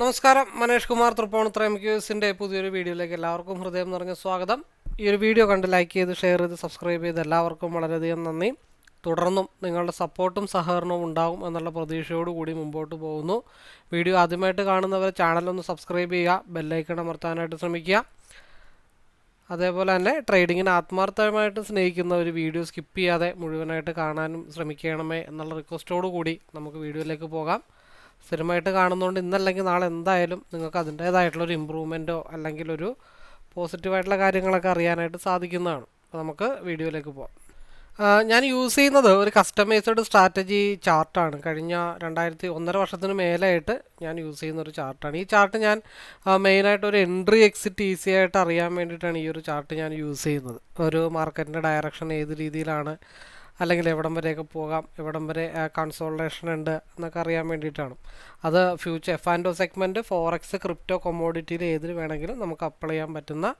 നമസ്കാരം മനേഷ് കുമാർ തൃപ്പൂണിത്തുറ എം ക്യൂസിന്റെ പുതിയൊരു വീഡിയോയിലേക്ക് എല്ലാവർക്കും ഹൃദയം നിറഞ്ഞ സ്വാഗതം. ഈ ഒരു വീഡിയോ കണ്ട് ലൈക്ക് ചെയ്ത് ഷെയർ ചെയ്ത് സബ്സ്ക്രൈബ് ചെയ്ത് എല്ലാവർക്കും വളരെയധികം നന്ദി. തുടർന്നും നിങ്ങളുടെ സപ്പോർട്ടും സഹകരണവും ഉണ്ടാകും എന്നുള്ള പ്രതീക്ഷയോടുകൂടി മുമ്പോട്ട് പോകുന്നു. വീഡിയോ ആദ്യമായിട്ട് കാണുന്നവർ ചാനലൊന്ന് സബ്സ്ക്രൈബ് ചെയ്യുക ബെല്ലൈക്കൺ അമർത്താനായിട്ട് ശ്രമിക്കുക. അതേപോലെ തന്നെ ട്രേഡിങ്ങിന് ആത്മാർത്ഥമായിട്ട് സ്നേഹിക്കുന്ന ഒരു വീഡിയോ സ്കിപ്പ് ചെയ്യാതെ മുഴുവനായിട്ട് കാണാനും ശ്രമിക്കണമേ എന്നുള്ള റിക്വസ്റ്റോടു കൂടി നമുക്ക് വീഡിയോയിലേക്ക് പോകാം. സ്ഥിരമായിട്ട് കാണുന്നതുകൊണ്ട് ഇന്നല്ലെങ്കിൽ നാളെ എന്തായാലും നിങ്ങൾക്ക് അതിന്റേതായിട്ടുള്ളൊരു ഇമ്പ്രൂവ്മെന്റോ അല്ലെങ്കിൽ ഒരു പോസിറ്റീവായിട്ടുള്ള കാര്യങ്ങളൊക്കെ അറിയാനായിട്ട് സാധിക്കുന്നതാണ്. അപ്പോൾ നമുക്ക് വീഡിയോയിലേക്ക് പോകാം ഞാൻ യൂസ് ചെയ്യുന്നത് ഒരു കസ്റ്റമൈസ്ഡ് സ്ട്രാറ്റജി ചാർട്ടാണ് കഴിഞ്ഞ രണ്ടായിരത്തി ഒന്നര വർഷത്തിന് മേലായിട്ട് ഞാൻ യൂസ് ചെയ്യുന്ന ഒരു ചാർട്ടാണ് ഈ ചാർട്ട് ഞാൻ മെയിനായിട്ട് ഒരു എൻട്രി എക്സിറ്റ് ഈസി ആയിട്ട് അറിയാൻ വേണ്ടിയിട്ടാണ് ഈ ഒരു ചാർട്ട് ഞാൻ യൂസ് ചെയ്യുന്നത്. ഒരു മാർക്കറ്റിന്റെ ഡയറക്ഷൻ ഏത് രീതിയിലാണ് അല്ലെങ്കിൽ എവിടം വരെയൊക്കെ പോകാം എവിടം വരെ കൺസോൾട്ടേഷൻ ഉണ്ട് എന്നൊക്കെ അറിയാൻ വേണ്ടിയിട്ടാണ്. അത് future F and O segment forex crypto കൊമോഡിറ്റിയിൽ ഏതിൽ വേണമെങ്കിലും നമുക്ക് അപ്ലൈ ചെയ്യാൻ പറ്റുന്ന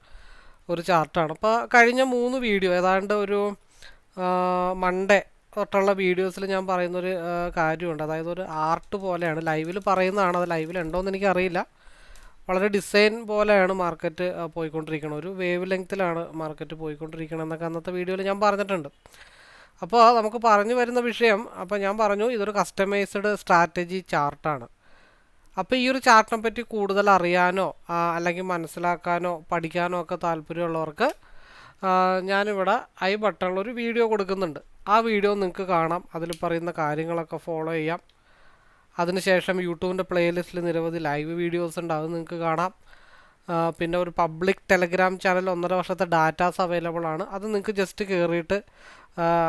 ഒരു ചാർട്ടാണ് അപ്പോൾ കഴിഞ്ഞ മൂന്ന് വീഡിയോ ഏതാണ്ട് ഒരു മൺഡേ തൊട്ടുള്ള വീഡിയോസിൽ ഞാൻ പറയുന്നൊരു കാര്യമുണ്ട്. അതായത് ഒരു ആർട്ട് പോലെയാണ്. ലൈവിൽ പറയുന്നതാണ്. അത് ലൈവിൽ ഉണ്ടോയെന്ന് എനിക്കറിയില്ല. വളരെ ഡിസൈൻ പോലെയാണ് മാർക്കറ്റ് പോയിക്കൊണ്ടിരിക്കുന്നത്. ഒരു വേവ് ലെങ്ത്തിലാണ് മാർക്കറ്റ് പോയിക്കൊണ്ടിരിക്കുന്നത് എന്നൊക്കെ അന്നത്തെ വീഡിയോയിൽ ഞാൻ പറഞ്ഞിട്ടുണ്ട്. അപ്പോൾ നമുക്ക് പറഞ്ഞു വരുന്ന വിഷയം അപ്പോൾ ഞാൻ പറഞ്ഞു ഇതൊരു കസ്റ്റമൈസ്ഡ് സ്ട്രാറ്റജി ചാർട്ടാണ് അപ്പോൾ ഈ ഒരു ചാർട്ടിനെ പറ്റി കൂടുതൽ അറിയാനോ അല്ലെങ്കിൽ മനസ്സിലാക്കാനോ പഠിക്കാനോ ഒക്കെ താല്പര്യമുള്ളവർക്ക് ഞാനിവിടെ ഐ ബട്ടണിൽ ഒരു വീഡിയോ കൊടുക്കുന്നുണ്ട്. ആ വീഡിയോ നിങ്ങൾക്ക് കാണാം. അതിൽ പറയുന്ന കാര്യങ്ങളൊക്കെ ഫോളോ ചെയ്യാം. അതിനുശേഷം യൂട്യൂബിന്റെ പ്ലേലിസ്റ്റിൽ നിരവധി ലൈവ് വീഡിയോസ് ഉണ്ട്. അത് നിങ്ങൾക്ക് കാണാം. പിന്നെ ഒരു പബ്ലിക് ടെലഗ്രാം ചാനൽ ഒന്നര വർഷത്തെ ഡാറ്റാസ് അവൈലബിൾ ആണ്. അത് നിങ്ങൾക്ക് ജസ്റ്റ് കയറിയിട്ട്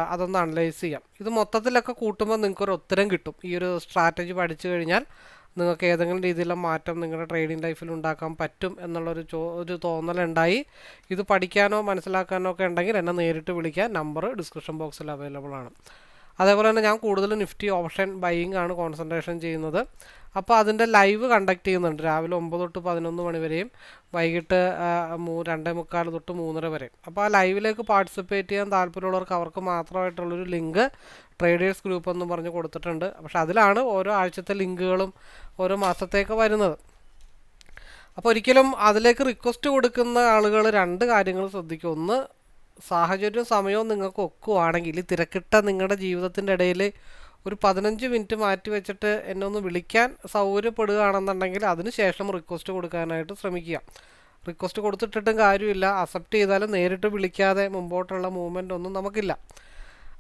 അതൊന്ന് അനലൈസ് ചെയ്യാം. ഇത് മൊത്തത്തിലൊക്കെ കൂട്ടുമ്പോൾ നിങ്ങൾക്ക് ഒരു ഉത്തരം കിട്ടും. ഈ ഒരു സ്ട്രാറ്റജി പഠിച്ചു കഴിഞ്ഞാൽ നിങ്ങൾക്ക് ഏതെങ്കിലും രീതിയിലുള്ള മാറ്റം നിങ്ങളുടെ ട്രേഡിംഗ് ലൈഫിൽ ഉണ്ടാക്കാൻ പറ്റും എന്നുള്ളൊരു ചോ ഒരു തോന്നലുണ്ടായി. ഇത് പഠിക്കാനോ മനസ്സിലാക്കാനോ ഒക്കെ ഉണ്ടെങ്കിൽ എന്നെ നേരിട്ട് വിളിക്കാൻ നമ്പർ ഡിസ്ക്രിപ്ഷൻ ബോക്സിൽ അവൈലബിൾ ആണ്. അതേപോലെ തന്നെ ഞാൻ കൂടുതൽ നിഫ്റ്റി ഓപ്ഷൻ ബൈയിങ് ആണ് കോൺസെൻട്രേഷൻ ചെയ്യുന്നത്. അപ്പോൾ അതിന്റെ ലൈവ് കണ്ടക്ട് ചെയ്യുന്നുണ്ട്. രാവിലെ ഒമ്പത് തൊട്ട് പതിനൊന്ന് മണി വരെയും വൈകിട്ട് മൂ രണ്ടേ മുക്കാൽ തൊട്ട് മൂന്നര വരെയും അപ്പോൾ ആ ലൈവിലേക്ക് പാർട്ടിസിപ്പേറ്റ് ചെയ്യാൻ താല്പര്യമുള്ളവർക്ക് അവർക്ക് മാത്രമായിട്ടുള്ളൊരു ലിങ്ക് ട്രേഡേഴ്സ് ഗ്രൂപ്പ് എന്ന് പറഞ്ഞ് കൊടുത്തിട്ടുണ്ട്. പക്ഷെ അതിലാണ് ഓരോ ആഴ്ചത്തെ ലിങ്കുകളും ഓരോ മാസത്തേക്ക് വരുന്നത്. അപ്പോൾ ഒരിക്കലും അതിലേക്ക് റിക്വസ്റ്റ് കൊടുക്കുന്ന ആളുകൾ രണ്ട് കാര്യങ്ങൾ ശ്രദ്ധിക്കും. ഒന്ന് സാഹചര്യവും സമയവും നിങ്ങൾക്ക് ഒക്കുവാണെങ്കിൽ തിരക്കിട്ട നിങ്ങളുടെ ജീവിതത്തിന്റെ ഇടയിൽ ഒരു പതിനഞ്ച് മിനിറ്റ് മാറ്റി വെച്ചിട്ട് എന്നെ ഒന്ന് വിളിക്കാൻ സൗകര്യപ്പെടുകയാണെന്നുണ്ടെങ്കിൽ അതിനുശേഷം റിക്വസ്റ്റ് കൊടുക്കാനായിട്ട് ശ്രമിക്കുക. റിക്വസ്റ്റ് കൊടുത്തിട്ടിട്ടും കാര്യമില്ല. അക്സെപ്റ്റ് ചെയ്താലും നേരിട്ട് വിളിക്കാതെ മുമ്പോട്ടുള്ള മൂവ്മെന്റ് ഒന്നും നമുക്കില്ല.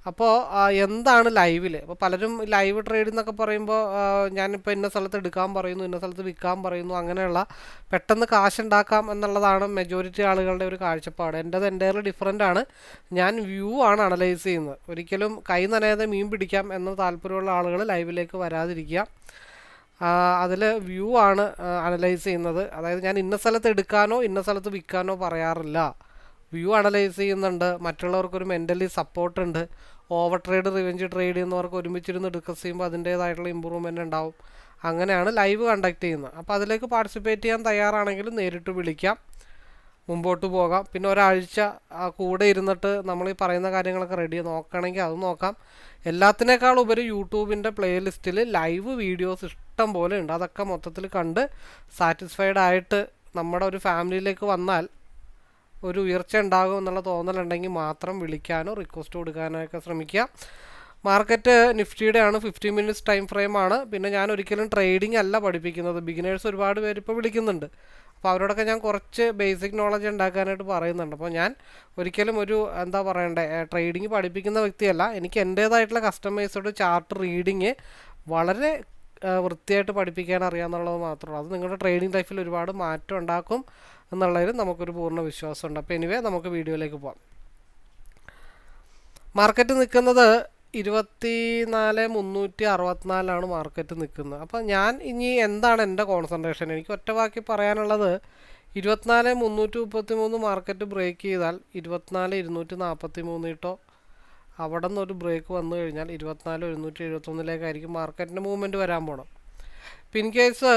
അപ്പോൾ എന്താണ് ലൈവിൽ അപ്പോൾ പലരും ലൈവ് ട്രേഡ് എന്നൊക്കെ പറയുമ്പോൾ ഞാനിപ്പോൾ ഇന്ന സ്ഥലത്ത് എടുക്കാൻ പറയുന്നു ഇന്ന സ്ഥലത്ത് വിൽക്കാൻ പറയുന്നു അങ്ങനെയുള്ള പെട്ടെന്ന് കാശുണ്ടാക്കാം എന്നുള്ളതാണ് മെജോറിറ്റി ആളുകളുടെ ഒരു കാഴ്ചപ്പാട്. എന്റെത് എന്റെ ഡിഫറെന്റ് ആണ്. ഞാൻ വ്യൂ ആണ് അനലൈസ് ചെയ്യുന്നത്. ഒരിക്കലും കൈ നനയാതെ മീൻ പിടിക്കാം എന്ന താല്പര്യമുള്ള ആളുകൾ ലൈവിലേക്ക് വരാതിരിക്കുക. അതിൽ വ്യൂ ആണ് അനലൈസ് ചെയ്യുന്നത്. അതായത് ഞാൻ ഇന്ന സ്ഥലത്ത് എടുക്കാനോ ഇന്ന സ്ഥലത്ത് വിൽക്കാനോ പറയാറില്ല. വ്യൂ അനലൈസ് ചെയ്യുന്നുണ്ട്. മറ്റുള്ളവർക്കൊരു മെന്റലി സപ്പോർട്ട് ഉണ്ട്. ഓവർ ട്രേഡ് റിവെഞ്ച് ട്രേഡ് ചെയ്യുന്നവർക്ക് ഒരുമിച്ചിരുന്ന് ഡിസ്കസ് ചെയ്യുമ്പോൾ അതിന്റേതായിട്ടുള്ള ഇമ്പ്രൂവ്മെന്റ് ഉണ്ടാവും. അങ്ങനെയാണ് ലൈവ് കണ്ടക്ട് ചെയ്യുന്നത്. അപ്പോൾ അതിലേക്ക് പാർട്ടിസിപ്പേറ്റ് ചെയ്യാൻ തയ്യാറാണെങ്കിൽ നേരിട്ട് വിളിക്കാം. മുമ്പോട്ട് പോകാം. പിന്നെ ഒരാഴ്ച കൂടെ ഇരുന്നിട്ട് നമ്മൾ ഈ പറയുന്ന കാര്യങ്ങളൊക്കെ റെഡി നോക്കണമെങ്കിൽ അത് നോക്കാം. എല്ലാത്തിനേക്കാൾ ഉപരി യൂട്യൂബിന്റെ പ്ലേലിസ്റ്റിൽ ലൈവ് വീഡിയോസ് ഇഷ്ടം പോലെ ഉണ്ട്. അതൊക്കെ മൊത്തത്തിൽ കണ്ട് സാറ്റിസ്ഫൈഡ് ആയിട്ട് നമ്മുടെ ഒരു ഫാമിലിയിലേക്ക് വന്നാൽ ഒരു ഉയർച്ച ഉണ്ടാകും എന്നുള്ള തോന്നലുണ്ടെങ്കിൽ മാത്രം വിളിക്കാനോ റിക്വസ്റ്റ് കൊടുക്കാനോ ഒക്കെ ശ്രമിക്കുക. മാർക്കറ്റ് നിഫ്റ്റിയുടെ ആണ് ഫിഫ്റ്റി മിനിറ്റ്സ് ടൈം ഫ്രെയിമാണ് പിന്നെ ഞാൻ ഒരിക്കലും ട്രേഡിംഗ് അല്ല പഠിപ്പിക്കുന്നത്. ബിഗിനേഴ്സ് ഒരുപാട് പേര് ഇപ്പോൾ വിളിക്കുന്നുണ്ട്. അപ്പോൾ അവരോടൊക്കെ ഞാൻ കുറച്ച് ബേസിക് നോളജ് ഉണ്ടാക്കാനായിട്ട് പറയുന്നുണ്ട്. അപ്പോൾ ഞാൻ ഒരിക്കലും ഒരു എന്താ പറയണ്ടേ ട്രേഡിംഗ് പഠിപ്പിക്കുന്ന വ്യക്തിയല്ല. എനിക്ക് എന്റേതായിട്ടുള്ള കസ്റ്റമേഴ്സോട് ചാർട്ട് റീഡിങ് വളരെ വൃത്തിയായിട്ട് പഠിപ്പിക്കാൻ അറിയാമെന്നുള്ളത് മാത്രമേ അത് നിങ്ങളുടെ ട്രേഡിംഗ് ലൈഫിൽ ഒരുപാട് മാറ്റം ഉണ്ടാക്കും. എന്നുള്ളതിൽ നമുക്കൊരു പൂർണ വിശ്വാസമുണ്ട്. അപ്പോൾ എനിവേ നമുക്ക് വീഡിയോയിലേക്ക് പോകാം മാർക്കറ്റ് നിൽക്കുന്നത് ഇരുപത്തി നാല് മുന്നൂറ്റി അറുപത്തിനാലാണ് മാർക്കറ്റ് നിൽക്കുന്നത്. അപ്പോൾ ഞാൻ ഇനി എന്താണ് എന്റെ കോൺസെൻട്രേഷൻ എനിക്ക് ഒറ്റവാക്കി പറയാനുള്ളത് ഇരുപത്തിനാല് മുന്നൂറ്റി മുപ്പത്തി മൂന്ന് മാർക്കറ്റ് ബ്രേക്ക് ചെയ്താൽ ഇരുപത്തിനാല് ഇരുന്നൂറ്റി നാൽപ്പത്തി മൂന്ന് കിട്ടോ അവിടെ നിന്നൊരു ബ്രേക്ക് വന്നു കഴിഞ്ഞാൽ ഇരുപത്തിനാല് ഒരുന്നൂറ്റി എഴുപത്തൊന്നിലേക്കായിരിക്കും മാർക്കറ്റിന്റെ മൂവ്മെന്റ് വരാൻ പോണം ഇൻ കേസ്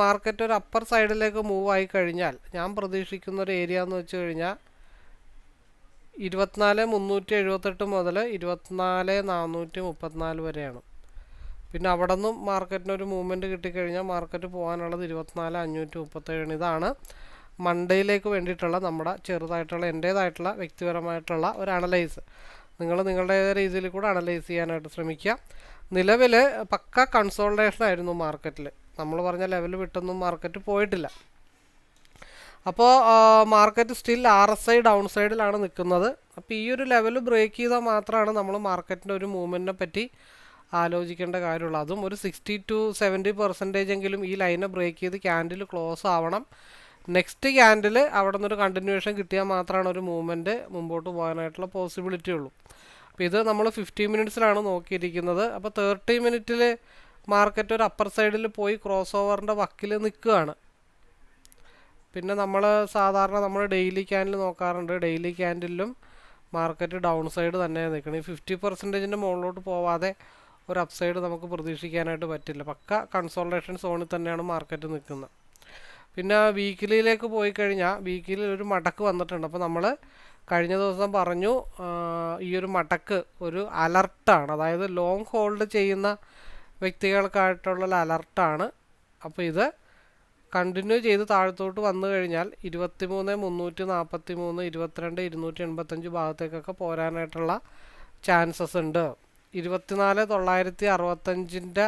മാർക്കറ്റ് ഒരു അപ്പർ സൈഡിലേക്ക് മൂവ് ആയി കഴിഞ്ഞാൽ ഞാൻ പ്രതീക്ഷിക്കുന്ന ഒരു ഏരിയ എന്ന് വെച്ച് കഴിഞ്ഞാൽ ഇരുപത്തിനാല് മുന്നൂറ്റി എഴുപത്തെട്ട് മുതൽ ഇരുപത്തിനാല് നാനൂറ്റി മുപ്പത്തിനാല് വരെയാണ്. പിന്നെ അവിടെ നിന്നും മാർക്കറ്റിന് ഒരു മൂവ്മെന്റ് കിട്ടിക്കഴിഞ്ഞാൽ മാർക്കറ്റ് പോകാനുള്ളത് ഇരുപത്തിനാല് അഞ്ഞൂറ്റി മുപ്പത്തേഴാണ് ഇതാണ് മൺഡേയിലേക്ക് വേണ്ടിയിട്ടുള്ള നമ്മുടെ ചെറുതായിട്ടുള്ള എന്റേതായിട്ടുള്ള വ്യക്തിപരമായിട്ടുള്ള ഒരു അനലൈസ് നിങ്ങൾ നിങ്ങളുടെ രീതിയിൽ കൂടെ അനലൈസ് ചെയ്യാനായിട്ട് ശ്രമിക്കുക. നിലവിൽ പക്ക കൺസോൾട്ടേഷൻ ആയിരുന്നു മാർക്കറ്റിൽ നമ്മൾ പറഞ്ഞ ലെവൽ വിട്ടൊന്നും മാർക്കറ്റ് പോയിട്ടില്ല. അപ്പോൾ market still R S I down സൈഡിലാണ് നിൽക്കുന്നത് അപ്പോൾ ഈ ഒരു ലെവൽ ബ്രേക്ക് ചെയ്താൽ മാത്രമാണ് നമ്മൾ മാർക്കറ്റിന്റെ ഒരു മൂവ്മെന്റിനെ പറ്റി ആലോചിക്കേണ്ട കാര്യമുള്ളൂ. അതും ഒരു സിക്സ്റ്റി ടു സെവന്റി പെർസെന്റേജ് എങ്കിലും ഈ ലൈനെ ബ്രേക്ക് ചെയ്ത് ക്യാൻഡിൽ ക്ലോസ് ആവണം. നെക്സ്റ്റ് ക്യാൻഡിൽ അവിടെ നിന്നൊരു കണ്ടിന്യൂഷൻ കിട്ടിയാൽ മാത്രമാണ് ഒരു മൂവ്മെന്റ് മുമ്പോട്ട് പോകാനായിട്ടുള്ള പോസിബിലിറ്റി ഉള്ളൂ. അപ്പോൾ ഇത് നമ്മൾ ഫിഫ്റ്റി മിനിറ്റ്സിലാണ് നോക്കിയിരിക്കുന്നത്. അപ്പോൾ തേർട്ടി മിനിറ്റിൽ മാർക്കറ്റ് ഒരു അപ്പർ സൈഡിൽ പോയി ക്രോസ് ഓവറിന്റെ വക്കിൽ നിൽക്കുകയാണ്. പിന്നെ നമ്മൾ സാധാരണ നമ്മൾ ഡെയിലി ക്യാൻഡിൽ നോക്കാറുണ്ട്. ഡെയിലി ക്യാൻഡിലും മാർക്കറ്റ് ഡൗൺ സൈഡ് തന്നെ നിൽക്കുന്നത് ഈ ഫിഫ്റ്റി പെർസെന്റേജിന്റെ മുകളിലോട്ട് പോവാതെ ഒരു അപ്സൈഡ് സൈഡ് നമുക്ക് പ്രതീക്ഷിക്കാനായിട്ട് പറ്റില്ല. പക്ക കൺസോൾട്ടേഷൻ സോണിൽ തന്നെയാണ് മാർക്കറ്റ് നിൽക്കുന്നത്. പിന്നെ വീക്കിലിയിലേക്ക് പോയി കഴിഞ്ഞാൽ വീക്കിലിൽ ഒരു മടക്ക് വന്നിട്ടുണ്ട്. അപ്പോൾ നമ്മൾ കഴിഞ്ഞ ദിവസം പറഞ്ഞു ഈ ഒരു മടക്ക് ഒരു അലർട്ടാണ്. അതായത് ലോങ് ഹോൾഡ് ചെയ്യുന്ന വ്യക്തികൾക്കായിട്ടുള്ള അലർട്ടാണ്. അപ്പോൾ ഇത് കണ്ടിന്യൂ ചെയ്ത് താഴത്തോട്ട് വന്നു കഴിഞ്ഞാൽ ഇരുപത്തി മൂന്ന് മുന്നൂറ്റി നാൽപ്പത്തി മൂന്ന് ഇരുപത്തിരണ്ട് ഇരുന്നൂറ്റി എൺപത്തഞ്ച് ഭാഗത്തേക്കൊക്കെ പോരാനായിട്ടുള്ള ചാൻസസ് ഉണ്ട്. ഇരുപത്തിനാല് തൊള്ളായിരത്തി അറുപത്തഞ്ചിന്റെ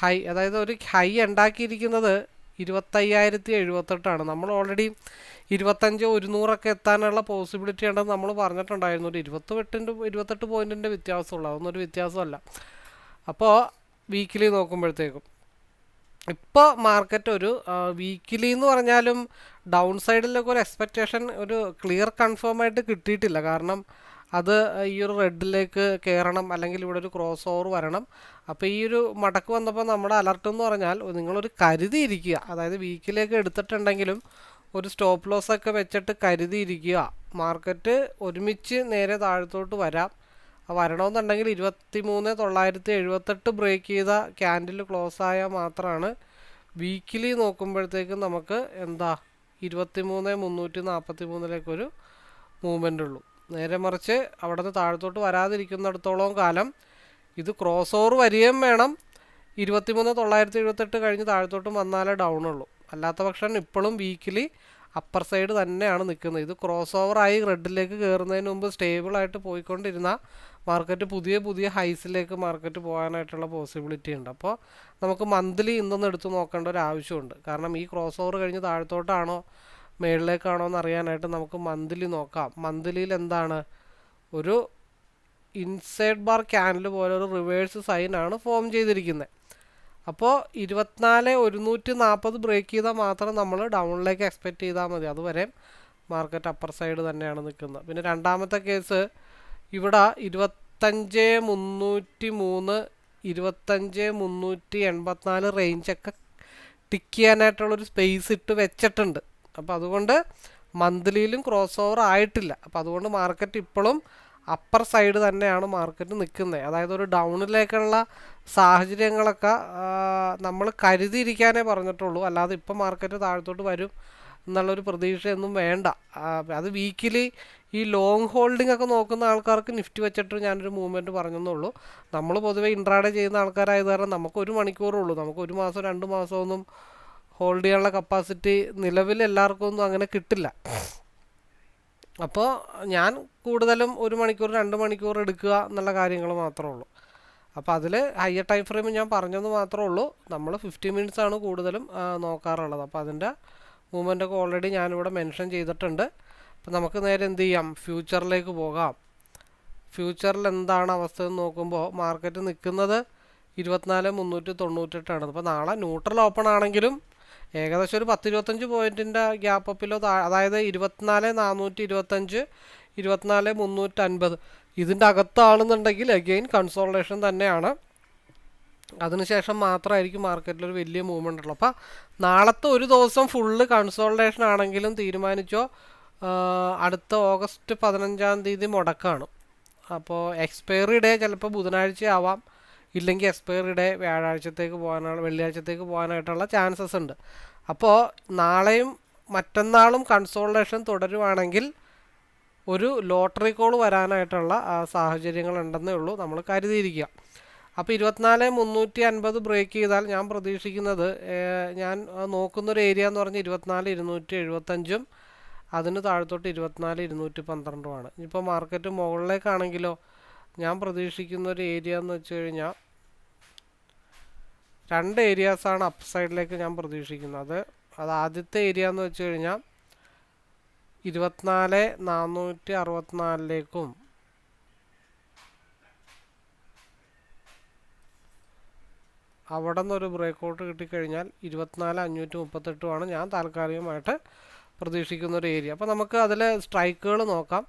ഹൈ അതായത് ഒരു ഹൈ ഉണ്ടാക്കിയിരിക്കുന്നത് ഇരുപത്തയ്യായിരത്തി എഴുപത്തെട്ടാണ് നമ്മൾ ഓൾറെഡി ഇരുപത്തഞ്ച് ഒരുന്നൂറൊക്കെ എത്താനുള്ള പോസിബിലിറ്റി ഉണ്ടെന്ന് നമ്മൾ പറഞ്ഞിട്ടുണ്ടായിരുന്നു. ഒരു ഇരുപത്തെട്ടിന്റെ ഇരുപത്തെട്ട് പോയിന്റിന്റെ വ്യത്യാസമുള്ളൂ. അതൊന്നും ഒരു വ്യത്യാസമല്ല. അപ്പോൾ വീക്കിലി നോക്കുമ്പോഴത്തേക്കും. ഇപ്പോൾ മാർക്കറ്റ് ഒരു വീക്കിലി എന്ന് പറഞ്ഞാലും ഡൗൺ സൈഡിലൊക്കെ ഒരു എക്സ്പെക്റ്റേഷൻ ഒരു ക്ലിയർ കൺഫേം ആയിട്ട് കിട്ടിയിട്ടില്ല. കാരണം അത് ഈ ഒരു റെഡിലേക്ക് കയറണം അല്ലെങ്കിൽ ഇവിടെ ഒരു ക്രോസ് ഓവർ വരണം. അപ്പോൾ ഈ ഒരു മടക്ക് വന്നപ്പോൾ നമ്മുടെ അലർട്ട് എന്ന് പറഞ്ഞാൽ നിങ്ങളൊരു കരുതിയിരിക്കുക. അതായത് വീക്കിലേക്ക് എടുത്തിട്ടുണ്ടെങ്കിലും ഒരു സ്റ്റോപ്പ് ലോസ് ഒക്കെ വെച്ചിട്ട് കരുതിയിരിക്കുക. മാർക്കറ്റ് ഒരുമിച്ച് നേരെ താഴത്തോട്ട് വരാം. വരണമെന്നുണ്ടെങ്കിൽ ഇരുപത്തി മൂന്ന് തൊള്ളായിരത്തി എഴുപത്തെട്ട് ബ്രേക്ക് ചെയ്ത ക്യാൻഡിൽ ക്ലോസ് ആയാൽ മാത്രമാണ് വീക്കിലി നോക്കുമ്പോഴത്തേക്കും നമുക്ക് എന്താ ഇരുപത്തി മൂന്ന് മുന്നൂറ്റി നാൽപ്പത്തി മൂന്നിലേക്കൊരു മൂവ്മെന്റ് ഉള്ളൂ. നേരെ മറിച്ച് അവിടെ നിന്ന് താഴത്തോട്ട് വരാതിരിക്കുന്നിടത്തോളം കാലം ഇത് ക്രോസ് ഓവർ വരികയും വേണം. ഇരുപത്തിമൂന്ന് തൊള്ളായിരത്തി എഴുപത്തെട്ട് കഴിഞ്ഞ് താഴത്തോട്ട് വന്നാലേ ഡൗൺ ഉള്ളൂ. അല്ലാത്ത പക്ഷം ഇപ്പോഴും വീക്കിലി അപ്പർ സൈഡ് തന്നെയാണ് നിൽക്കുന്നത്. ഇത് ക്രോസ് ഓവർ ആയി റെഡിലേക്ക് കയറുന്നതിന് മുമ്പ് സ്റ്റേബിളായിട്ട് പോയിക്കൊണ്ടിരുന്ന മാർക്കറ്റ് പുതിയ പുതിയ ഹൈസിലേക്ക് മാർക്കറ്റ് പോകാനായിട്ടുള്ള പോസിബിലിറ്റി ഉണ്ട്. അപ്പോൾ നമുക്ക് മന്ത്ലി ഇന്നൊന്ന് എടുത്ത് നോക്കേണ്ട ഒരു ആവശ്യമുണ്ട്. കാരണം ഈ ക്രോസ് ഓവർ കഴിഞ്ഞ് താഴത്തോട്ടാണോ മേളിലേക്കാണോ എന്ന് അറിയാനായിട്ട് നമുക്ക് മന്ത്ലി നോക്കാം. മന്ത്ലിയിൽ എന്താണ് ഒരു ഇൻസൈഡ് ബാർ ക്യാൻഡിൽ പോലെ ഒരു റിവേഴ്സ് സൈനാണ് ഫോം ചെയ്തിരിക്കുന്നത് അപ്പോൾ ഇരുപത്തിനാല് ഒരുന്നൂറ്റി നാൽപ്പത് ബ്രേക്ക് ചെയ്താൽ മാത്രം നമ്മൾ ഡൗണിലേക്ക് എക്സ്പെക്റ്റ് ചെയ്താൽ മതി. അതുവരെ മാർക്കറ്റ് അപ്പർ സൈഡ് തന്നെയാണ് നിൽക്കുന്നത്. പിന്നെ രണ്ടാമത്തെ കേസ് ഇവിടെ ഇരുപത്തഞ്ച് മുന്നൂറ്റി മൂന്ന് ഇരുപത്തഞ്ച് മുന്നൂറ്റി എൺപത്തിനാല് റേഞ്ചൊക്കെ ടിക്ക് ചെയ്യാനായിട്ടുള്ളൊരു സ്പേസ് ഇട്ട് വെച്ചിട്ടുണ്ട്. അപ്പോൾ അതുകൊണ്ട് മന്ത്ലിയിലും ക്രോസ് ഓവർ ആയിട്ടില്ല. അപ്പോൾ അതുകൊണ്ട് മാർക്കറ്റ് ഇപ്പോഴും അപ്പർ സൈഡ് തന്നെയാണ് മാർക്കറ്റ് നിൽക്കുന്നത് അതായത് ഒരു ഡൗണിലേക്കുള്ള സാഹചര്യങ്ങളൊക്കെ നമ്മൾ കരുതിയിരിക്കാനേ പറഞ്ഞിട്ടുള്ളൂ. അല്ലാതെ ഇപ്പം മാർക്കറ്റ് താഴത്തോട്ട് വരും എന്നുള്ളൊരു പ്രതീക്ഷയൊന്നും വേണ്ട. അത് വീക്കിലി ഈ ലോങ് ഹോൾഡിംഗ് ഒക്കെ നോക്കുന്ന ആൾക്കാർക്ക് നിഫ്റ്റി വെച്ചിട്ട് ഞാനൊരു മൂവ്മെന്റ് പറഞ്ഞെന്നുള്ളൂ. നമ്മൾ പൊതുവേ ഇൻട്രാഡേ ചെയ്യുന്ന ആൾക്കാരായത് കാരണം നമുക്ക് ഒരു മണിക്കൂറേ ഉള്ളൂ. നമുക്ക് ഒരു മാസം രണ്ട് മാസമൊന്നും ഹോൾഡ് ചെയ്യാനുള്ള കപ്പാസിറ്റി നിലവിൽ എല്ലാവർക്കും ഒന്നും അങ്ങനെ കിട്ടില്ല. അപ്പോൾ ഞാൻ കൂടുതലും ഒരു മണിക്കൂർ രണ്ട് മണിക്കൂർ എടുക്കുക എന്നുള്ള കാര്യങ്ങൾ മാത്രമേ ഉള്ളൂ. അപ്പോൾ അതിൽ ഹയർ ടൈം ഫ്രെയിം ഞാൻ പറഞ്ഞെന്ന് മാത്രമേ ഉള്ളൂ. നമ്മൾ ഫിഫ്റ്റി മിനിറ്റ്സ് ആണ് കൂടുതലും നോക്കാറുള്ളത്. അപ്പോൾ അതിന്റെ മൂവ്മെന്റ് ഒക്കെ ഓൾറെഡി ഞാനിവിടെ മെൻഷൻ ചെയ്തിട്ടുണ്ട്. അപ്പോൾ നമുക്ക് നേരെ എന്ത് ചെയ്യാം? ഫ്യൂച്ചറിലേക്ക് പോകാം. ഫ്യൂച്ചറിൽ എന്താണ് അവസ്ഥ എന്ന് നോക്കുമ്പോൾ മാർക്കറ്റ് നിൽക്കുന്നത് ഇരുപത്തിനാല് മുന്നൂറ്റി തൊണ്ണൂറ്റെട്ടാണ് അപ്പോൾ നാളെ ന്യൂട്രൽ ഓപ്പൺ ആണെങ്കിലും ഏകദേശം ഒരു പത്ത് ഇരുപത്തഞ്ച് പോയിന്റിന്റെ ഗ്യാപ്പ് അപ്പിലോ അതായത് ഇരുപത്തിനാല് നാനൂറ്റി ഇരുപത്തഞ്ച് ഇരുപത്തിനാല് മുന്നൂറ്റൻപത്. ഇതിന്റെ അകത്താണെന്നുണ്ടെങ്കിൽ അഗെയിൻ കൺസോൾട്ടേഷൻ തന്നെയാണ്. അതിനുശേഷം മാത്രമായിരിക്കും മാർക്കറ്റിൽ ഒരു വലിയ മൂവ്മെന്റ് ഉള്ളൂ. അപ്പോൾ നാളത്തെ ഒരു ദിവസം ഫുള്ള് കൺസോൾട്ടേഷൻ ആണെങ്കിലും തീരുമാനിച്ചോ? അടുത്ത ഓഗസ്റ്റ് പതിനഞ്ചാം തീയതി മുടക്കാണ്. അപ്പോൾ എക്സ്പയറി ഡേ ചിലപ്പോൾ ബുധനാഴ്ച ആവാം ഇല്ലെങ്കിൽ എക്സ്പയറി ഡേ വ്യാഴാഴ്ചത്തേക്ക് പോകാനുള്ള വെള്ളിയാഴ്ചത്തേക്ക് പോകാനായിട്ടുള്ള ചാൻസസ് ഉണ്ട്. അപ്പോൾ നാളെയും മറ്റന്നാളും കൺസോൾട്ടേഷൻ തുടരുവാണെങ്കിൽ ഒരു ലോട്ടറി കോൾ വരാനായിട്ടുള്ള ഉണ്ടെന്നേ ഉള്ളൂ നമ്മൾ കരുതിയിരിക്കുക. അപ്പോൾ ഇരുപത്തിനാല് മുന്നൂറ്റി അൻപത് ബ്രേക്ക് ചെയ്താൽ ഞാൻ പ്രതീക്ഷിക്കുന്നത് ഞാൻ നോക്കുന്നൊരു ഏരിയ എന്ന് പറഞ്ഞാൽ ഇരുപത്തിനാല് ഇരുന്നൂറ്റി എഴുപത്തഞ്ചും അതിന് താഴത്തോട്ട് ഇരുപത്തിനാല് ഇരുന്നൂറ്റി പന്ത്രണ്ടുമാണ്. ഇപ്പോൾ മാർക്കറ്റ് മുകളിലേക്കാണെങ്കിലോ ഞാൻ പ്രതീക്ഷിക്കുന്ന ഒരു ഏരിയ എന്ന് വെച്ച് കഴിഞ്ഞാൽ രണ്ട് ഏരിയാസാണ് അപ്പ് സൈഡിലേക്ക് ഞാൻ പ്രതീക്ഷിക്കുന്നത്. അത് ആദ്യത്തെ ഏരിയ എന്ന് വെച്ച് കഴിഞ്ഞാൽ ഇരുപത്തിനാല് നാനൂറ്റി അറുപത്തിനാലിലേക്കും അവിടെ നിന്നൊരു ബ്രേക്കൗട്ട് കിട്ടിക്കഴിഞ്ഞാൽ ഇരുപത്തിനാല് അഞ്ഞൂറ്റി മുപ്പത്തെട്ടുമാണ് ഞാൻ താൽക്കാലികമായിട്ട് പ്രതീക്ഷിക്കുന്ന ഒരു ഏരിയ അപ്പോൾ നമുക്ക് അതിൽ സ്ട്രൈക്കുകൾ നോക്കാം.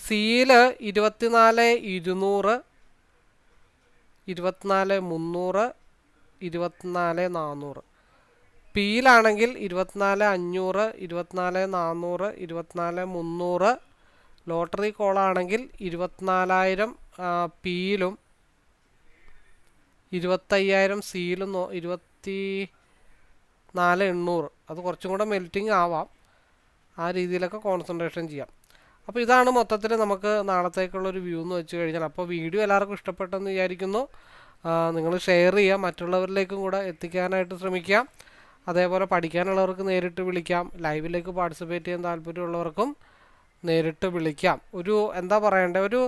സിയിൽ ഇരുപത്തിനാല് ഇരുന്നൂറ് ഇരുപത്തിനാല് മുന്നൂറ് ഇരുപത്തിനാല് നാനൂറ് പിയിലാണെങ്കിൽ ഇരുപത്തിനാല് അഞ്ഞൂറ് ഇരുപത്തിനാല് നാനൂറ് ഇരുപത്തിനാല് മുന്നൂറ്. ലോട്ടറി കോളാണെങ്കിൽ ഇരുപത്തിനാലായിരം പിയിലും ഇരുപത്തയ്യായിരം സിയിലും ഇരുപത്തി നാല് എണ്ണൂറ്. അത് കുറച്ചും കൂടെ മെൽറ്റിംഗ് ആവാം. ആ രീതിയിലൊക്കെ കോൺസെൻട്രേഷൻ ചെയ്യാം. അപ്പോൾ ഇതാണ് മൊത്തത്തിൽ നമുക്ക് നാളത്തേക്കുള്ളൊരു വ്യൂ എന്ന് വെച്ച് കഴിഞ്ഞാൽ. അപ്പോൾ വീഡിയോ എല്ലാവർക്കും ഇഷ്ടപ്പെട്ടെന്ന് വിചാരിക്കുന്നു. നിങ്ങൾ ഷെയർ ചെയ്യുക മറ്റുള്ളവരിലേക്കും കൂടെ എത്തിക്കാനായിട്ട് ശ്രമിക്കാം. അതേപോലെ പഠിക്കാനുള്ളവർക്ക് നേരിട്ട് വിളിക്കാം. ലൈവിലേക്ക് പാർട്ടിസിപ്പേറ്റ് ചെയ്യാൻ താല്പര്യമുള്ളവർക്കും നേരിട്ട് വിളിക്കാം. ഒരു എന്താ പറയണ്ടേ ഒരു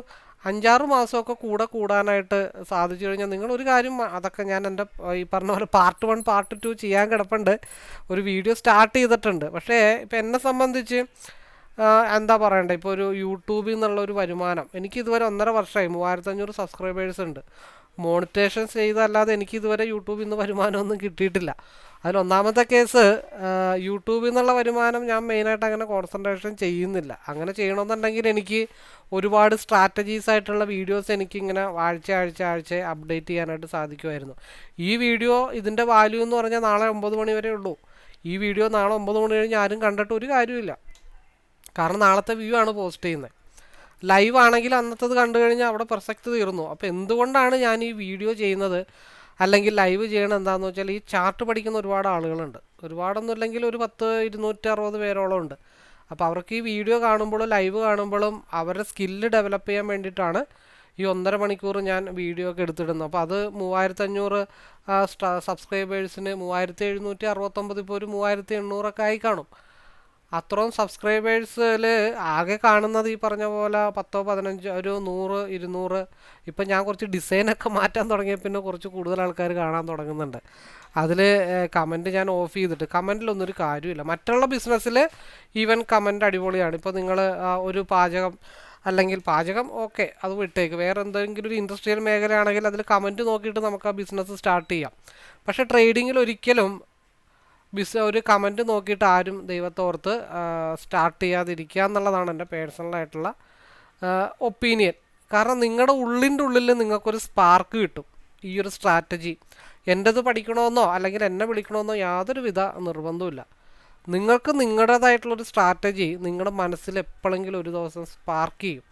അഞ്ചാറ് മാസമൊക്കെ കൂടെ കൂടാനായിട്ട് സാധിച്ചു കഴിഞ്ഞാൽ നിങ്ങൾ ഒരു കാര്യം അതൊക്കെ ഞാൻ എന്റെ ഈ പറഞ്ഞ പോലെ പാർട്ട് വൺ പാർട്ട് ടു ചെയ്യാൻ കിടപ്പുണ്ട്. ഒരു വീഡിയോ സ്റ്റാർട്ട് ചെയ്തിട്ടുണ്ട്. പക്ഷേ ഇപ്പം എന്നെ സംബന്ധിച്ച് എന്താ പറയണ്ടേ ഇപ്പോൾ ഒരു യൂട്യൂബിൽ നിന്നുള്ള ഒരു വരുമാനം. എനിക്ക് ഇതുവരെ ഒന്നര വർഷമായി മൂവായിരത്തഞ്ഞൂറ് സബ്സ്ക്രൈബേഴ്സ് ഉണ്ട്. മോണിറ്റേഷൻ ചെയ്തല്ലാതെ എനിക്ക് ഇതുവരെ യൂട്യൂബിൽ നിന്ന് വരുമാനമൊന്നും കിട്ടിയിട്ടില്ല. അതിൽ ഒന്നാമത്തെ കേസ് യൂട്യൂബിൽ നിന്നുള്ള വരുമാനം ഞാൻ മെയിനായിട്ട് അങ്ങനെ കോൺസെൻട്രേഷൻ ചെയ്യുന്നില്ല. അങ്ങനെ ചെയ്യണമെന്നുണ്ടെങ്കിൽ എനിക്ക് ഒരുപാട് സ്ട്രാറ്റജീസ് ആയിട്ടുള്ള വീഡിയോസ് എനിക്കിങ്ങനെ ആഴ്ച ആഴ്ച ആഴ്ച അപ്ഡേറ്റ് ചെയ്യാനായിട്ട് സാധിക്കുമായിരുന്നു. ഈ വീഡിയോ ഇതിന്റെ വാല്യൂ എന്ന് പറഞ്ഞാൽ നാളെ ഒമ്പത് മണി വരെ ഉള്ളൂ. ഈ വീഡിയോ നാളെ ഒമ്പത് മണി കഴിഞ്ഞ് ആരും കണ്ടിട്ട് ഒരു കാര്യമില്ല കാരണം നാളത്തെ വ്യൂ ആണ് പോസ്റ്റ് ചെയ്യുന്നത്. ലൈവ് ആണെങ്കിൽ അന്നത്തത് കണ്ടു കഴിഞ്ഞാൽ അവിടെ പ്രസക്തി തീർന്നു. അപ്പോൾ എന്തുകൊണ്ടാണ് ഞാൻ ഈ വീഡിയോ ചെയ്യുന്നത്? അല്ലെങ്കിൽ ലൈവ് ചെയ്യണം എന്താണെന്ന് വെച്ചാൽ ഈ ചാർട്ട് പഠിക്കുന്ന ഒരുപാട് ആളുകളുണ്ട്. ഒരുപാടൊന്നും ഇല്ലെങ്കിൽ ഒരു പത്ത് ഇരുന്നൂറ്റി അറുപത് പേരോളം ഉണ്ട്. അപ്പോൾ അവർക്ക് ഈ വീഡിയോ കാണുമ്പോഴും ലൈവ് കാണുമ്പോഴും അവരുടെ സ്കില്ല് ഡെവലപ്പ് ചെയ്യാൻ വേണ്ടിയിട്ടാണ് ഈ ഒന്നര മണിക്കൂർ ഞാൻ വീഡിയോ ഒക്കെ എടുത്തിടുന്നത്. അപ്പോൾ അത് മൂവായിരത്തഞ്ഞൂറ് സബ്സ്ക്രൈബേഴ്സിന് മൂവായിരത്തി എഴുന്നൂറ്റി അറുപത്തൊമ്പത് ഇപ്പോൾ ഒരു മൂവായിരത്തി എണ്ണൂറൊക്കെ ആയി കാണും. അത്രയും സബ്സ്ക്രൈബേഴ്സിൽ ആകെ കാണുന്നത് ഈ പറഞ്ഞ പോലെ പത്തോ പതിനഞ്ചോ ഒരു നൂറ് ഇരുന്നൂറ് ഇപ്പം ഞാൻ കുറച്ച് ഡിസൈനൊക്കെ മാറ്റാൻ തുടങ്ങിയ പിന്നെ കുറച്ച് കൂടുതൽ ആൾക്കാർ കാണാൻ തുടങ്ങുന്നുണ്ട്. അതിൽ കമന്റ് ഞാൻ ഓഫ് ചെയ്തിട്ട് കമന്റിലൊന്നും ഒരു കാര്യമില്ല മറ്റുള്ള ബിസിനസ്സിൽ ഈവൻ കമന്റ് അടിപൊളിയാണ്. ഇപ്പോൾ നിങ്ങൾ ഒരു പാചകം അല്ലെങ്കിൽ പാചകം ഓക്കെ അത് വിട്ടേക്ക്. വേറെ എന്തെങ്കിലും ഒരു ഇൻഡസ്ട്രിയൽ മേഖലയാണെങ്കിൽ അതിൽ കമന്റ് നോക്കിയിട്ട് നമുക്ക് ആ ബിസിനസ് സ്റ്റാർട്ട് ചെയ്യാം. പക്ഷേ ട്രേഡിങ്ങിൽ ഒരിക്കലും ബിസ് ഒരു കമന്റ് നോക്കിയിട്ട് ആരും ദൈവത്തോർത്ത് സ്റ്റാർട്ട് ചെയ്യാതിരിക്കുക എന്നുള്ളതാണ് എന്റെ പേഴ്സണലായിട്ടുള്ള ഒപ്പീനിയൻ കാരണം നിങ്ങളുടെ ഉള്ളിന്റെ ഉള്ളിൽ നിങ്ങൾക്കൊരു സ്പാർക്ക് കിട്ടും. ഈ ഒരു സ്ട്രാറ്റജി എന്റെത് പഠിക്കണമെന്നോ അല്ലെങ്കിൽ എന്നെ വിളിക്കണമെന്നോ യാതൊരു വിധ നിർബന്ധമില്ല നിങ്ങൾക്ക് നിങ്ങളുടേതായിട്ടുള്ളൊരു സ്ട്രാറ്റജി നിങ്ങളുടെ മനസ്സിൽ എപ്പോഴെങ്കിലും ഒരു ദിവസം സ്പാർക്ക് ചെയ്യും.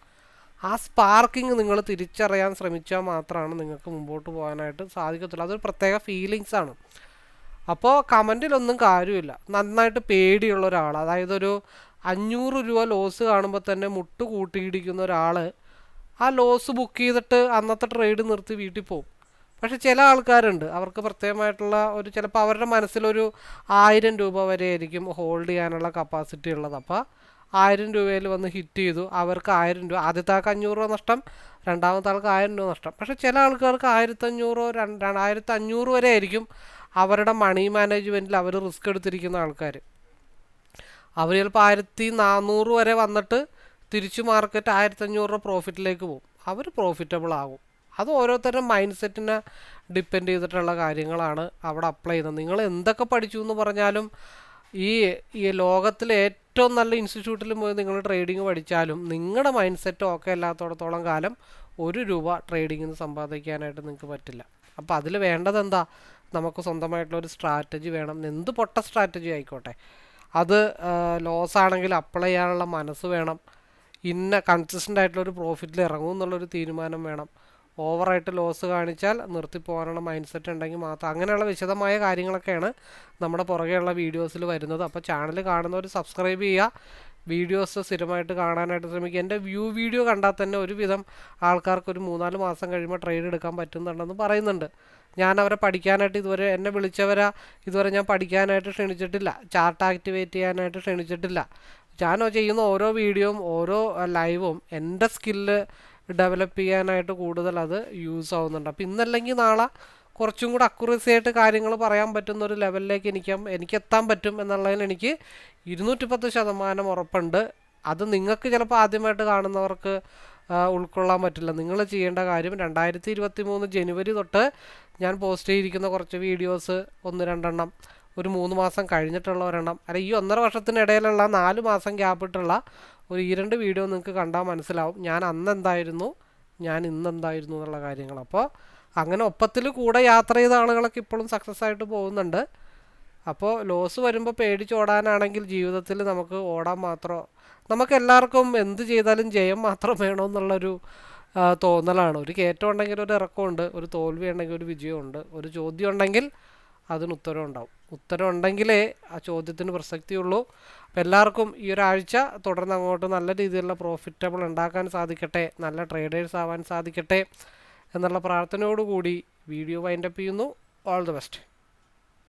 ആ സ്പാർക്കിങ് നിങ്ങൾ തിരിച്ചറിയാൻ ശ്രമിച്ചാൽ മാത്രമാണ് നിങ്ങൾക്ക് മുമ്പോട്ട് പോകാനായിട്ട് സാധിക്കത്തുള്ളൂ. അതൊരു പ്രത്യേക ഫീലിങ്സാണ് അപ്പോൾ കമന്റിലൊന്നും കാര്യമില്ല. നന്നായിട്ട് പേടിയുള്ള ഒരാൾ അതായത് ഒരു അഞ്ഞൂറ് രൂപ ലോസ് കാണുമ്പോൾ തന്നെ മുട്ട് കൂട്ടിയിടിക്കുന്ന ഒരാൾ ആ ലോസ് ബുക്ക് ചെയ്തിട്ട് അന്നത്തെ ട്രേഡ് നിർത്തി വീട്ടിൽ പോകും പക്ഷെ ചില ആൾക്കാരുണ്ട്. അവർക്ക് പ്രത്യേകമായിട്ടുള്ള ഒരു ചിലപ്പോൾ അവരുടെ മനസ്സിലൊരു ആയിരം രൂപ വരെ ആയിരിക്കും ഹോൾഡ് ചെയ്യാനുള്ള കപ്പാസിറ്റി ഉള്ളത്. അപ്പോൾ ആയിരം രൂപയിൽ വന്ന് ഹിറ്റ് ചെയ്തു. അവർക്ക് ആയിരം രൂപ ആദ്യത്തെ ആൾക്ക് അഞ്ഞൂറ് രൂപ നഷ്ടം രണ്ടാമത്തെ ആൾക്ക് ആയിരം രൂപ നഷ്ടം. പക്ഷേ ചില ആൾക്കാർക്ക് ആയിരത്തഞ്ഞൂറോ രണ്ട് ആയിരത്തി അഞ്ഞൂറ് വരെ ആയിരിക്കും അവരുടെ മണി മാനേജ്മെന്റിൽ അവർ റിസ്ക് എടുത്തിരിക്കുന്ന ആൾക്കാർ അവർ ചിലപ്പോൾ ആയിരത്തി നാനൂറ് വരെ വന്നിട്ട് തിരിച്ചു മാർക്കറ്റ് ആയിരത്തഞ്ഞൂറ് രൂപ പ്രോഫിറ്റിലേക്ക് പോകും. അവർ പ്രോഫിറ്റബിൾ ആകും. അത് ഓരോരുത്തരുടെ മൈൻഡ് സെറ്റിനെ ഡിപ്പെൻഡ് ചെയ്തിട്ടുള്ള കാര്യങ്ങളാണ് അവിടെ അപ്ലൈ ചെയ്യുന്നത്. നിങ്ങൾ എന്തൊക്കെ പഠിച്ചു എന്ന് പറഞ്ഞാലും ഈ ഈ ലോകത്തിലെ ഏറ്റവും നല്ല ഇൻസ്റ്റിറ്റ്യൂട്ടിൽ പോയി നിങ്ങൾ ട്രേഡിംഗ് പഠിച്ചാലും നിങ്ങളുടെ മൈൻഡ് സെറ്റ് ഓക്കെ അല്ലാത്തടത്തോളം കാലം ഒരു രൂപ ട്രേഡിങ്ങിൽ നിന്ന് സമ്പാദിക്കാനായിട്ട് നിങ്ങൾക്ക് പറ്റില്ല. അപ്പോൾ അതിൽ വേണ്ടത് എന്താ? നമുക്ക് സ്വന്തമായിട്ടുള്ള ഒരു സ്ട്രാറ്റജി വേണം. എന്ത് പൊട്ട സ്ട്രാറ്റജി ആയിക്കോട്ടെ. അത് ലോസ് ആണെങ്കിൽ അപ്ലൈ ചെയ്യാനുള്ള മനസ്സ് വേണം. ഇന്ന കൺസിസ്റ്റന്റ് ആയിട്ടുള്ള ഒരു പ്രോഫിറ്റിൽ ഇറങ്ങും എന്നുള്ളൊരു തീരുമാനം വേണം. ഓവറായിട്ട് ലോസ് കാണിച്ചാൽ നിർത്തിപ്പോകാനുള്ള മൈൻഡ് സെറ്റ് ഉണ്ടെങ്കിൽ മാത്രം. അങ്ങനെയുള്ള വിശദമായ കാര്യങ്ങളൊക്കെയാണ് നമ്മുടെ പുറകെയുള്ള വീഡിയോസിൽ വരുന്നത്. അപ്പോൾ ചാനൽ കാണുന്നവർ സബ്സ്ക്രൈബ് ചെയ്യുക. വീഡിയോസ് സ്ഥിരമായിട്ട് കാണാനായിട്ട് ശ്രമിക്കുക. എന്റെ വ്യൂ വീഡിയോ കണ്ടാൽ തന്നെ ഒരുവിധം ആൾക്കാർക്ക് ഒരു മൂന്നാൽ മാസം കഴിയുമ്പോൾ ട്രേഡ് എടുക്കാൻ പറ്റുന്നുണ്ടെന്ന് പറയുന്നുണ്ട്. ഞാൻ അവരെ പഠിക്കാനായിട്ട് ഇതുവരെ എന്നെ വിളിച്ചവരാ ഇതുവരെ ഞാൻ പഠിക്കാനായിട്ട് ക്ഷണിച്ചിട്ടില്ല. ചാർട്ട് ആക്ടിവേറ്റ് ചെയ്യാനായിട്ട് ക്ഷണിച്ചിട്ടില്ല. ഞാൻ ചെയ്യുന്ന ഓരോ വീഡിയോയും ഓരോ ലൈവും എന്റെ സ്കില്ല് ഡെവലപ്പ് ചെയ്യാനായിട്ട് കൂടുതൽ അത് യൂസ് ആവുന്നുണ്ട്. അപ്പോൾ ഇന്നല്ലെങ്കിൽ നാളെ കുറച്ചും കൂടെ അക്യുറസി ആയിട്ട് കാര്യങ്ങൾ പറയാൻ പറ്റുന്ന ഒരു ലെവലിലേക്ക് എനിക്ക് എനിക്ക് എത്താൻ പറ്റും എന്നുള്ളതിൽ എനിക്ക് ഇരുന്നൂറ്റി പത്ത് ശതമാനം ഉറപ്പുണ്ട്. അത് നിങ്ങൾക്ക് ചിലപ്പോൾ ആദ്യമായിട്ട് കാണുന്നവർക്ക് ഉൾക്കൊള്ളാൻ പറ്റില്ല. നിങ്ങൾ ചെയ്യേണ്ട കാര്യം രണ്ടായിരത്തി ഇരുപത്തി മൂന്ന് ജനുവരി തൊട്ട് ഞാൻ പോസ്റ്റ് ചെയ്തിരിക്കുന്ന കുറച്ച് വീഡിയോസ് ഒന്ന് രണ്ടെണ്ണം ഒരു മൂന്ന് മാസം കഴിഞ്ഞിട്ടുള്ള ഒരെണ്ണം അല്ല ഈ ഒന്നര വർഷത്തിനിടയിലുള്ള നാല് മാസം ഗ്യാപ്പിട്ടുള്ള ഒരു ഈ രണ്ട് വീഡിയോ നിങ്ങൾക്ക് കണ്ടാൽ മനസ്സിലാവും ഞാൻ അന്ന് എന്തായിരുന്നു ഞാൻ ഇന്ന് എന്തായിരുന്നു എന്നുള്ള കാര്യങ്ങൾ. അപ്പോൾ അങ്ങനെ ഒപ്പത്തിൽ കൂടെ യാത്ര ചെയ്ത ആളുകളൊക്കെ ഇപ്പോഴും സക്സസ് ആയിട്ട് പോകുന്നുണ്ട്. അപ്പോൾ ലോസ് വരുമ്പോൾ പേടിച്ചോടാനാണെങ്കിൽ ജീവിതത്തിൽ നമുക്ക് ഓടാൻ മാത്രം നമുക്ക് എല്ലാവർക്കും എന്ത് ചെയ്താലും ജയം മാത്രം വേണമെന്നുള്ളൊരു തോന്നലാണ്. ഒരു കയറ്റം ഉണ്ടെങ്കിൽ ഒരു ഇറക്കമുണ്ട് ഒരു തോൽവി ഉണ്ടെങ്കിൽ ഒരു വിജയമുണ്ട് ഒരു ചോദ്യം ഉണ്ടെങ്കിൽ അതിന് ഉത്തരം ഉണ്ടാവും. ഉത്തരം ഉണ്ടെങ്കിലേ ആ ചോദ്യത്തിന് പ്രസക്തിയുള്ളൂ. അപ്പോൾ എല്ലാവർക്കും ഈ ഒരാഴ്ച തുടർന്ന് അങ്ങോട്ട് നല്ല രീതിയിലുള്ള പ്രോഫിറ്റബിൾ ഉണ്ടാക്കാൻ സാധിക്കട്ടെ നല്ല ട്രേഡേഴ്സ് ആവാൻ സാധിക്കട്ടെ എന്നുള്ള പ്രാർത്ഥനയോടുകൂടി വീഡിയോ വൈൻഡപ്പ് ചെയ്യുന്നു. All the best